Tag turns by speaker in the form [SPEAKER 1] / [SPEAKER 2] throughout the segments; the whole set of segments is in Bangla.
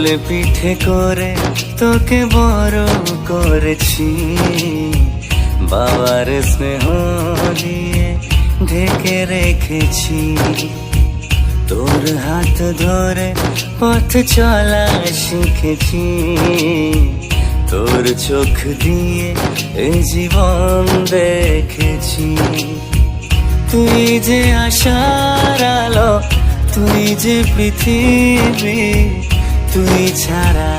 [SPEAKER 1] কোল পিঠে করে তোকে বড় করেছি। বাবার স্নেহ দিয়ে ঢেকে রেখেছি। তোর হাত ধরে পথ চলা শিখেছি। তোর চোখ দিয়ে এই জীবন দেখেছি। তুই যে আশার আলো, তুই যে পৃথিবী তুই ছাড়া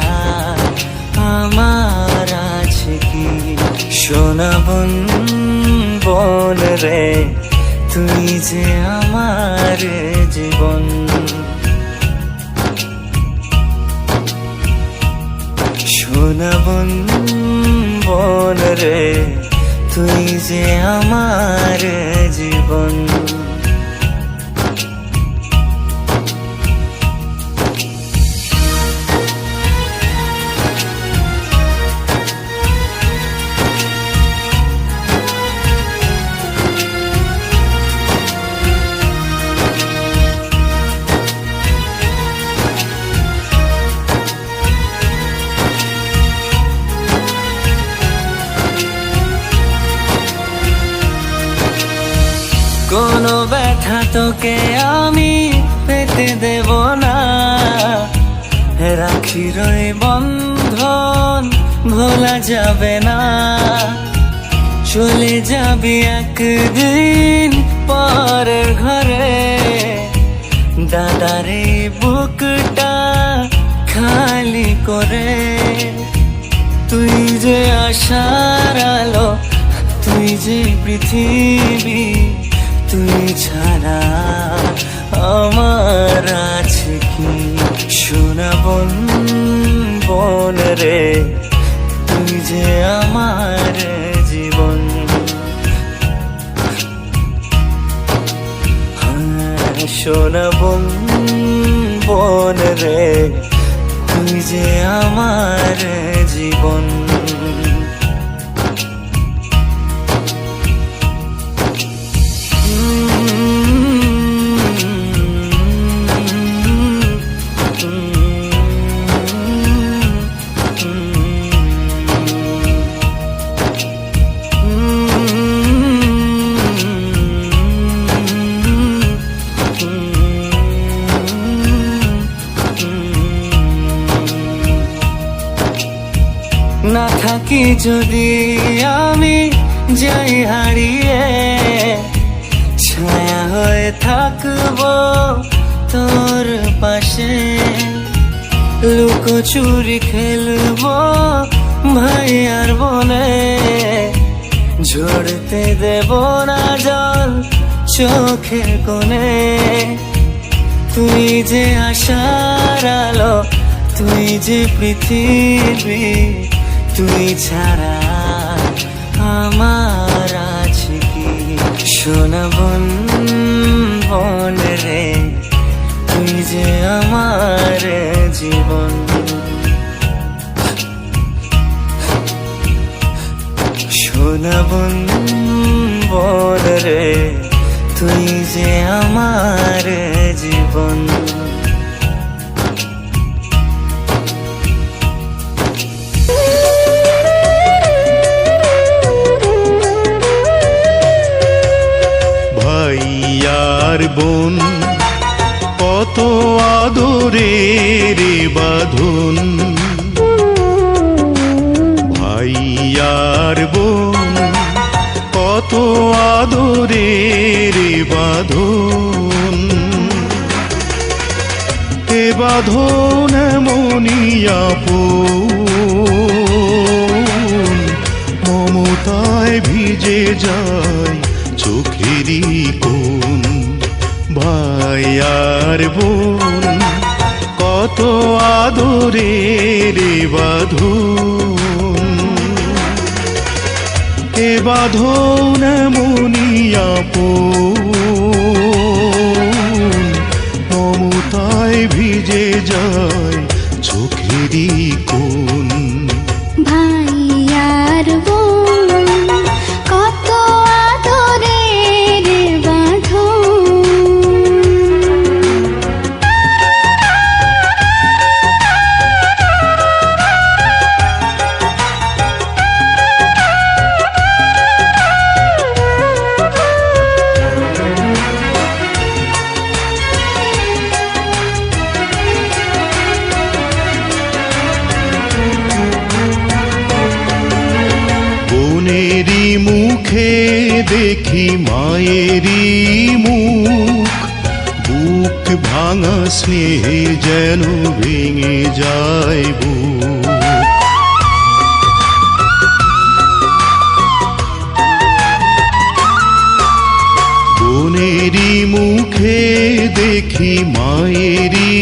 [SPEAKER 1] আমার আছে কি? সোনা বন বন রে তুই যে আমার জীবন। সোনা বন বন রে তুই যে আমার জীবন। কোনো ব্যথা তোকে আমি পেতে দেব না। রাখি রয়ে বন্ধন, ভোলা যাবে না। চলে যাবি একদিন পরের ঘরে। দাদারে বুকটা খালি করে। তুই যে আশার আলো, তুই যে পৃথিবী তুই ছাড়া আমার আছে কি? সোনা বন বন রে তুই যে আমার জীবন। হ্যাঁ, সোনা বন বন রে তুই যে আমার জীবন। থাকি যদি আমি যাই হারিয়ে। ছায়া হয়ে থাকব তোর পাশে। লুকোচুরি খেলব ভাই আর বনে। ঝরতে দেব না জল চোখের কোণে। তুই যে আশার আলো, তুই যে পৃথিবী। তুই ছাড়া আমার আছে কি? সোনা বন রে, তুই যে আমার জীবন। সোনা বন বন রে, তুই যে আমার জীবন।
[SPEAKER 2] বোন কত আদরের বাঁধন। ভাইয়ার বোন, কত আদরের বাঁধন। এ বাঁধন মনিয়াপন মমতায় ভিজে যায় চোখেরই কোন ভাই আর বোন কত আদরে রে বাঁধন। এ বাঁধন মনিয়াপন মমতায় ভিজে যায়।
[SPEAKER 3] মুখে দেখি মায়েরই মুখ। বুক ভাঙা স্নেহে যেন ভেঙে যায় বুক। মুখে দেখি মায়েরই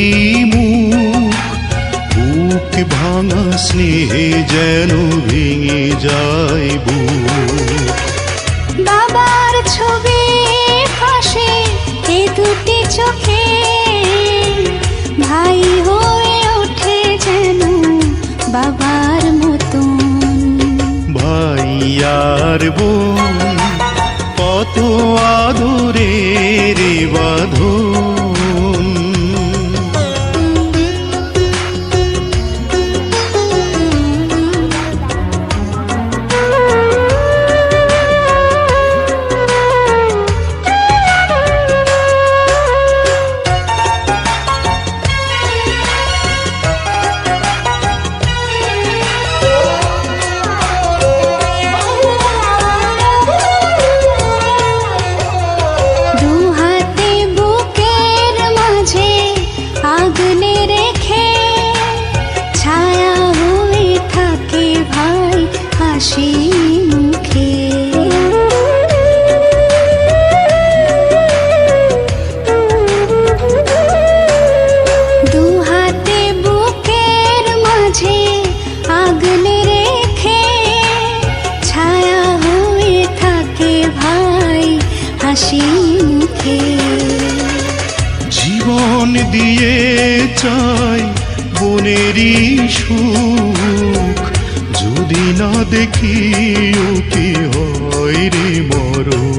[SPEAKER 3] মুখ। বুক ভাঙা স্নেহে যেন ভেঙে যায় বুক। আর বোন কত আদরে জীবন দিয়ে চাই বনেরই সুখ। যদি না দেখি কি হয় রে মরণ?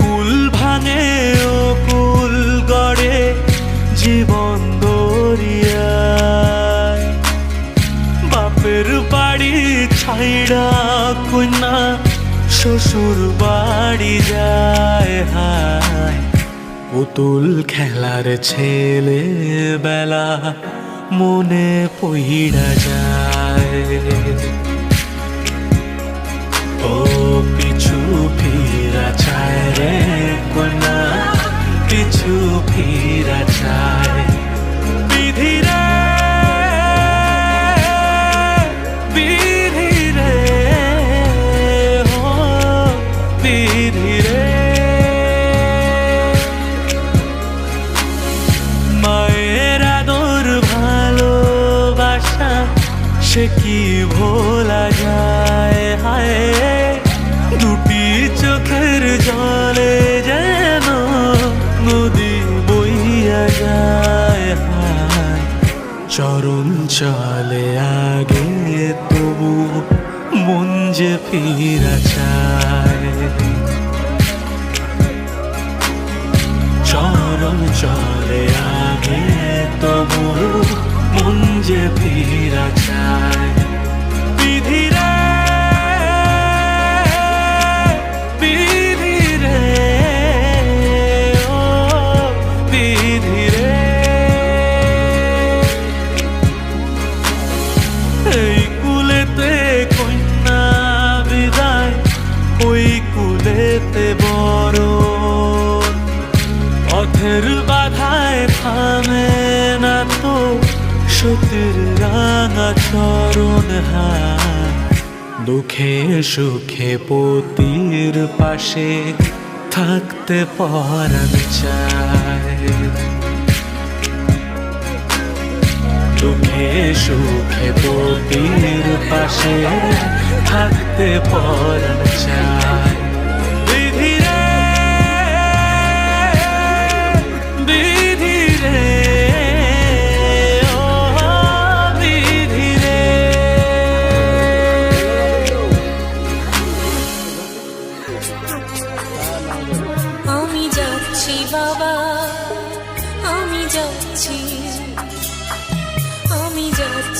[SPEAKER 4] কুল ভাঙে ও কুল গড়ে জীবন দরিয়ায় বাপের বাড়ি ছাইড়া কন্যা, শ্বশুর বাড়ি যায় হায়। পুতুল খেলার ছেলে বেলা মনে পইড়া যায়। সে কি ভোলা যায়? হায়, দুটি চোখের জলে যেন নদী বইয়া যায়। হায়, চরণ চলে আগে, তবু মন যে ফিরা চায়। চরণ চলে আগে, তবু মন যে ফিরা চায় বিধি রে বিধি রে, ও বিধি রে। এই কুলেতে কন্যা বিদায়, ওই কুলেতে বড় পথের বাধায় থামে সুখের রাঙা চরণ দুঃখে সুখে পতির পাশে থাকতে পরান চায়। দুঃখে সুখে পতির পাশে থাকতে পরান চায়।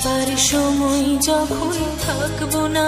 [SPEAKER 3] সবার সময় যখন থাকব না